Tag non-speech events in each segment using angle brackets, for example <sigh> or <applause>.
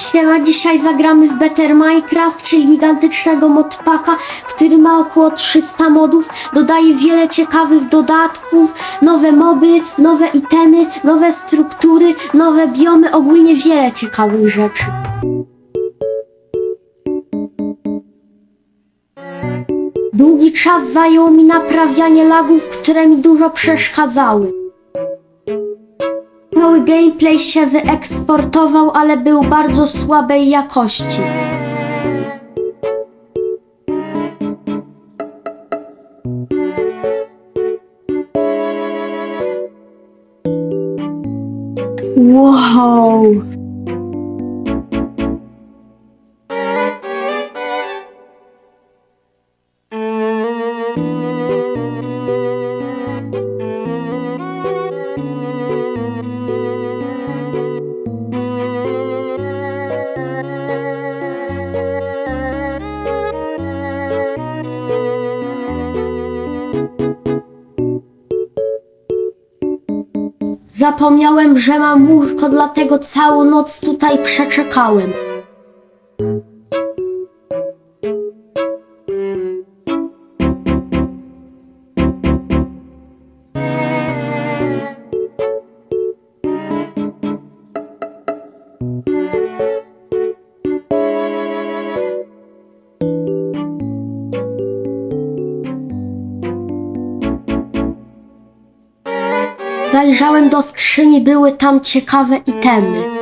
Siema, dzisiaj zagramy w Better Minecraft, czyli gigantycznego modpaka, który ma około 300 modów, dodaje wiele ciekawych dodatków, nowe moby, nowe itemy, nowe struktury, nowe biomy, ogólnie wiele ciekawych rzeczy. Długi czas zajęło mi naprawianie lagów, które mi dużo przeszkadzały. Gameplay się wyeksportował, ale był bardzo słabej jakości. Wow! Zapomniałem, że mam łóżko, dlatego całą noc tutaj przeczekałem. Zajrzałem do skrzyni, były tam ciekawe itemy.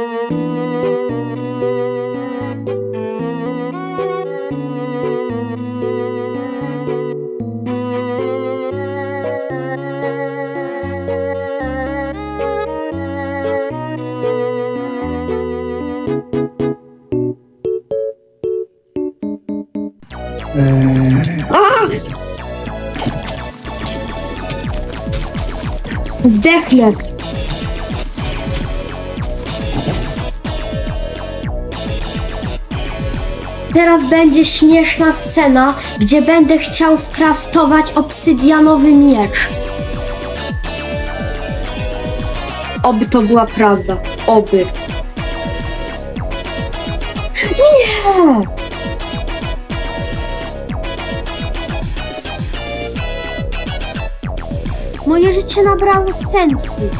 Zdechnę. Teraz będzie śmieszna scena, gdzie będę chciał skraftować obsydianowy miecz. Oby to była prawda. Oby. Nie! Moje życie nabrało sensu.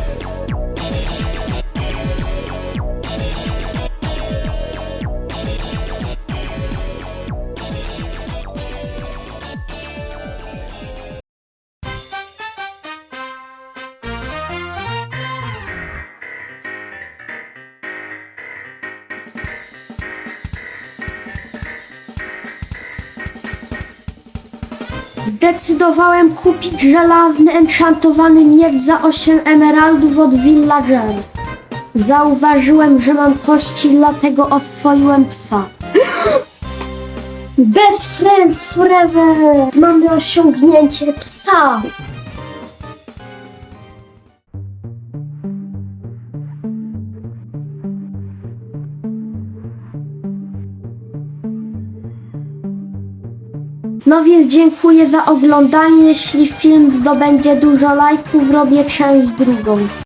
Zdecydowałem kupić żelazny enchantowany miecz za 8 emeraldów od villagerów. Zauważyłem, że mam kości, dlatego oswoiłem psa. <gasps> Best friends forever! Mamy osiągnięcie psa! No więc dziękuję za oglądanie. Jeśli film zdobędzie dużo lajków, robię część drugą.